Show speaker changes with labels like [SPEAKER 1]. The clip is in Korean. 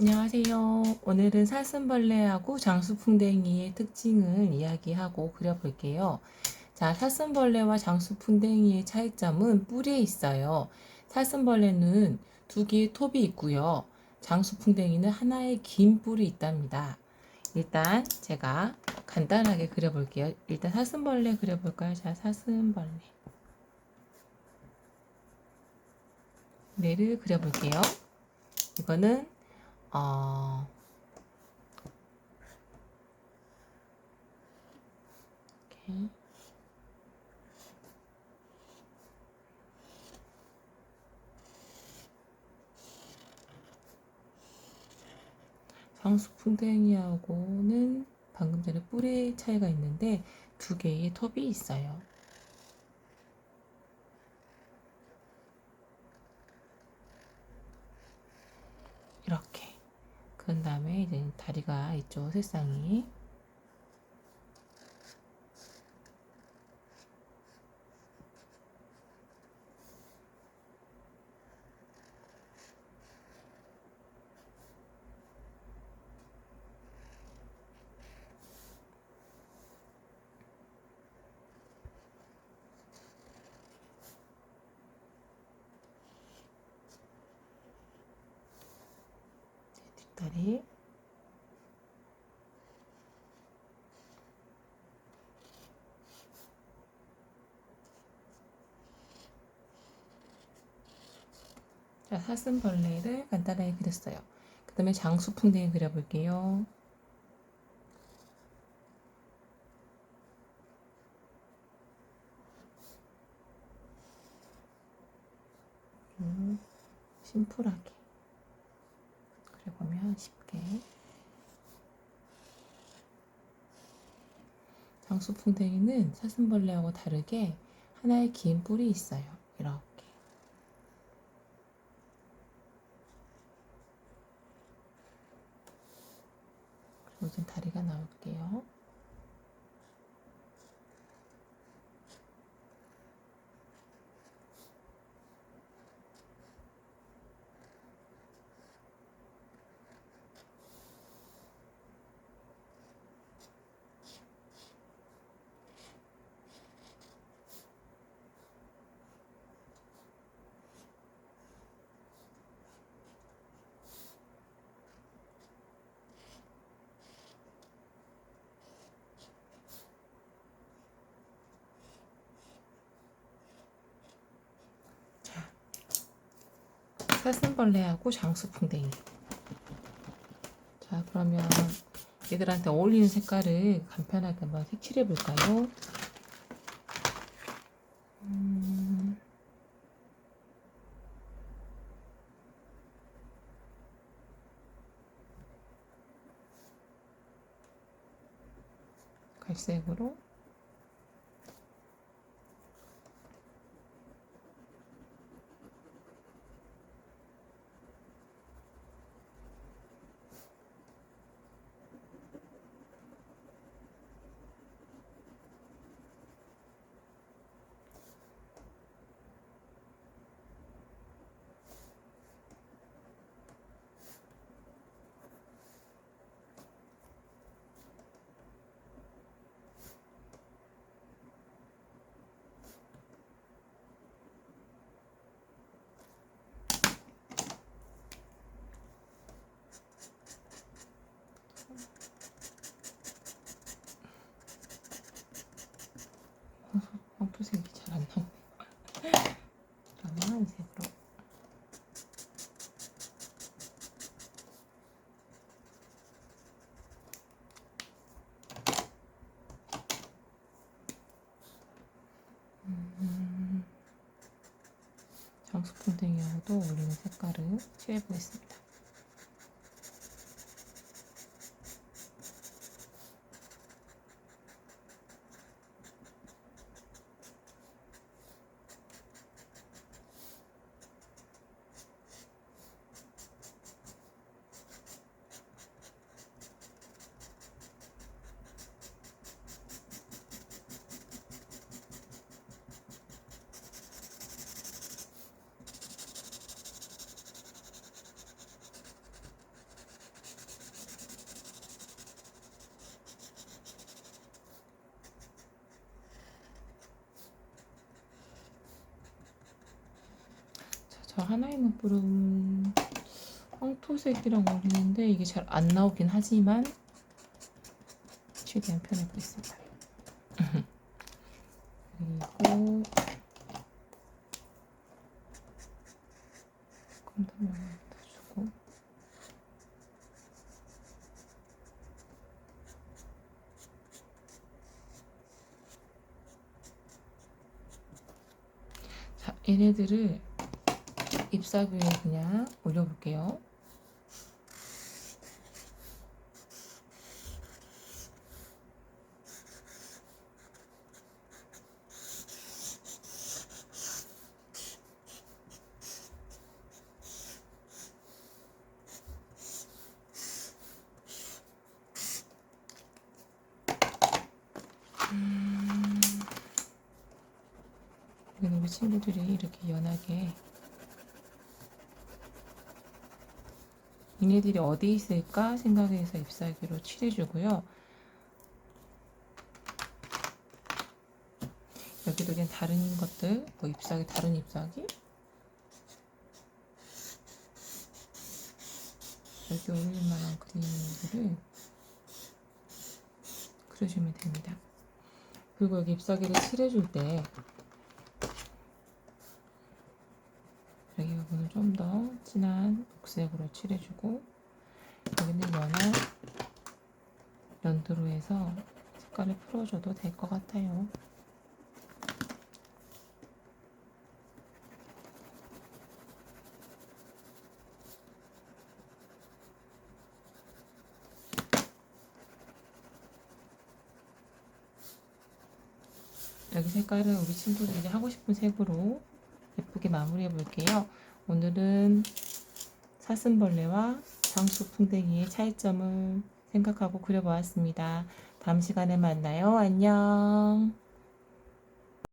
[SPEAKER 1] 안녕하세요. 오늘은 사슴벌레하고 장수풍뎅이의 특징을 이야기하고 그려볼게요. 자, 사슴벌레와 장수풍뎅이의 차이점은 뿔에 있어요. 사슴벌레는 두 개의 톱이 있고요. 장수풍뎅이는 하나의 긴 뿔이 있답니다. 일단 제가 간단하게 그려볼게요. 일단 사슴벌레 그려볼까요? 자, 사슴벌레. 레를 그려볼게요. 이거는 어, 이렇게 장수풍뎅이하고는 방금 전에 뿔의 차이가 있는데 두 개의 톱이 있어요. 이렇게. 그런 다음에 이제 다리가 있죠, 색상이. 뒷다리. 자, 사슴벌레를 간단하게 그렸어요. 그 다음에 장수풍뎅이 그려볼게요. 음, 심플하게 그려보면 쉽게 장수풍뎅이는 사슴벌레하고 다르게 하나의 긴 뿔이 있어요. 이렇게 그리고 이 제 다리가 나올게요. 사슴벌레하고 장수풍뎅이. 자, 그러면 얘들한테 어울리는 색깔을 간편하게 한번 색칠해 볼까요? 음, 갈색으로 황토색이 잘 안 나오네. 그러면 이 색으로. 음, 장수풍뎅이하고도 어울리는 색깔을 칠해보겠습니다. 하나에만 뿌름 황토색이랑 어울리는데 이게 잘 안 나오긴 하지만 최대한 편해보겠습니다. 그리고 컴퓨터 주고 자, 얘네들을 잎사귀 위에 그냥 올려볼게요. 여기 우리 친구들이 이렇게 연하게 얘네들이 어디 있을까 생각해서 잎사귀로 칠해주고요. 여기도 그냥 다른 것들, 뭐 잎사귀, 다른 잎사귀 여기 어울릴 만한 그림들을 그려주면 됩니다. 그리고 여기 잎사귀를 칠해줄 때 여기 부분을 좀더 진한 녹색으로 칠해주고 여기는 연한 연두로 해서 색깔을 풀어줘도 될 것 같아요. 여기 색깔은 우리 친구들이 하고 싶은 색으로 예쁘게 마무리해 볼게요. 오늘은 사슴벌레와 장수풍뎅이의 차이점을 생각하고 그려보았습니다. 다음 시간에 만나요. 안녕.